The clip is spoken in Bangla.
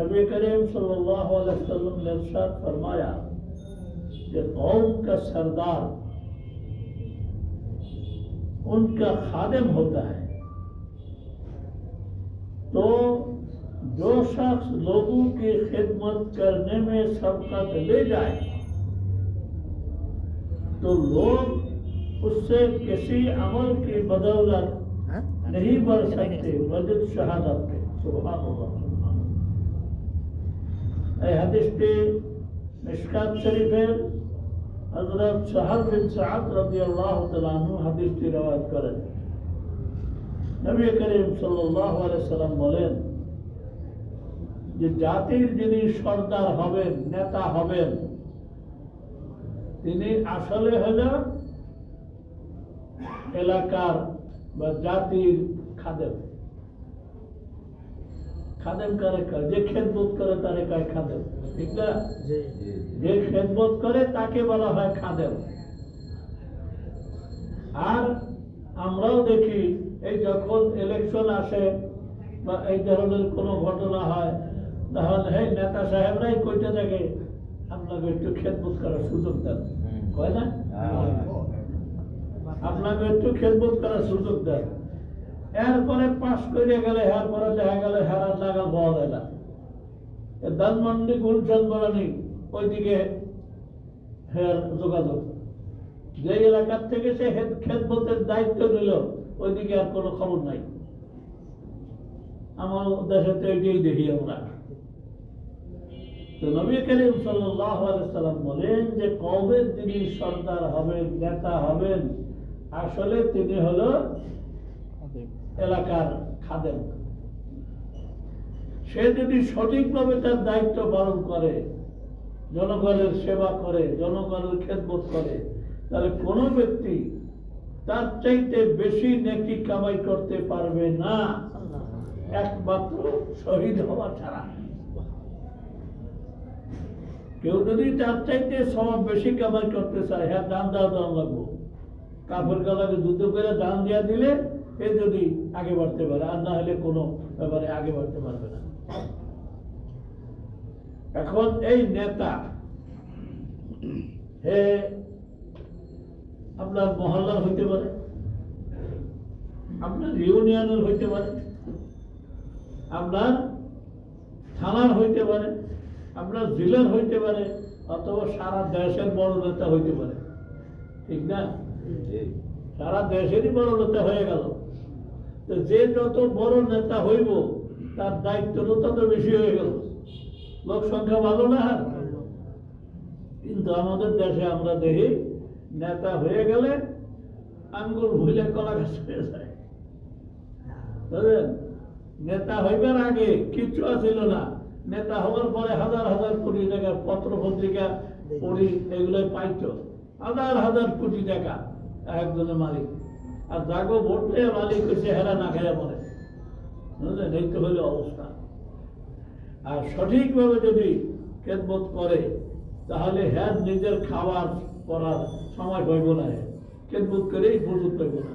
نبی کریم صلی اللہ علیہ وسلم نے ارشاد فرمایا کہ قوم کا سردار ان کا خادم ہوتا ہے۔ تو جو شخص لوگوں کی خدمت کرنے میں سبقت لے جائے تو لوگ اس سے کسی عمل کی بدولت ہاں؟ نہیں بڑھ سکتے وجد شہادت کے سبحان اللہ۔ এই হাদিসটি মিশকাত শরীফের হযরত সাহাব বিন সাদ রাদিয়াল্লাহু তাআলা আনহু হাদিসটি রওয়ায়াত করেন। নবী করিম আলাইহি সাল্লাম বলেন, যে জাতির যিনি সর্দার হবেন, নেতা হবেন, তিনি আসলে হল এলাকার বা জাতির খাদেম। খাদেম কারে কয় যে খেদবোধ করে তারে কয় খাদেম। ঠিক না? যে খেদবোধ করে তাকে বলা হয় খাদেম। আর আমরাও দেখি এই যখন ইলেকশন আসে বা এই ধরনের কোনো ঘটনা হয় তাহলে এই নেতা সাহেবরাই কইতে থাকে আপনাকে একটু খেদবোধ করার সুযোগ দেন। কয় না? আপনাকে একটু খেদবোধ করার সুযোগ দেন। এরপরে পাশ করে গেলে, এরপরে দেখা গেল হেরার নাগাল পাওয়া যায় না ধানমন্ডি, গুলশান বরানি ওইদিকে হের যোগাযোগ। যে এলাকার থেকে সে হেদ খেদমতের দায়িত্ব নিল, ওইদিকে আর কোনো খবর নাই। আমার দেশে তো এটাই দেখি আমরা। তো নবী করিম সাল্লাম বলেন যে কওমের যিনি সর্দার হবেন, নেতা হবেন, আসলে তিনি হলো এলাকার খাদেম। সে যদি সঠিকভাবে তার দায়িত্ব পালন করে, জনগণের সেবা করে, জনগণের খেদমত করে, তাহলে কোনো ব্যক্তি তার চাইতে বেশি নেকি কামাই করতে পারবে না। একমাত্র শহীদ হওয়া ছাড়া। কেউ যদি তার চাইতে সব বেশি কামাই করতে চায় হ্যাঁ দান দেওয়া দাম লাগবো কাপড় কালাকে যুদ্ধ করে দান দেওয়া দিলে এ যদি আগে বাড়তে পারে আর না হলে কোনো ব্যাপারে আগে বাড়তে পারবে না। এখন এই নেতা হে আপনার মহল্লার হইতে পারে আপনার ইউনিয়নের হইতে পারে আপনার থানার হইতে পারে আপনার জেলার হইতে পারে অথবা সারা দেশের বড় নেতা হইতে পারে। ঠিক না? সারা দেশেরই বড় নেতা হয়ে গেল। যে যত বড় নেতা হইব, তার দায়িত্ব তো তত বেশি হয়ে গেল। লোক সংখ্যা ভালো না? কিন্তু আমাদের দেশে আমরা দেখি, নেতা হয়ে গেলে আঙ্গুল ভুলে কলা গাছ হয়ে যায়। নেতা হইবার আগে কিচ্ছু ছিল না। নেতা হওয়ার পরে হাজার হাজার কোটি টাকা পত্র পত্রিকা পড়ি, এগুলোই পাইতো। হাজার হাজার কোটি টাকা। একজনের মালিক। আর জাগো ভোট মালিক চেহারা হেরা না খেয়ে পড়ে। বুঝলেন? এই তো হইল অবস্থা। আর সঠিকভাবে যদি খেদমত করে, তাহলে হ্যাঁ নিজের খাবার করার সময় পাইব না। খেদমত করেই প্রস্তুত পাইব না।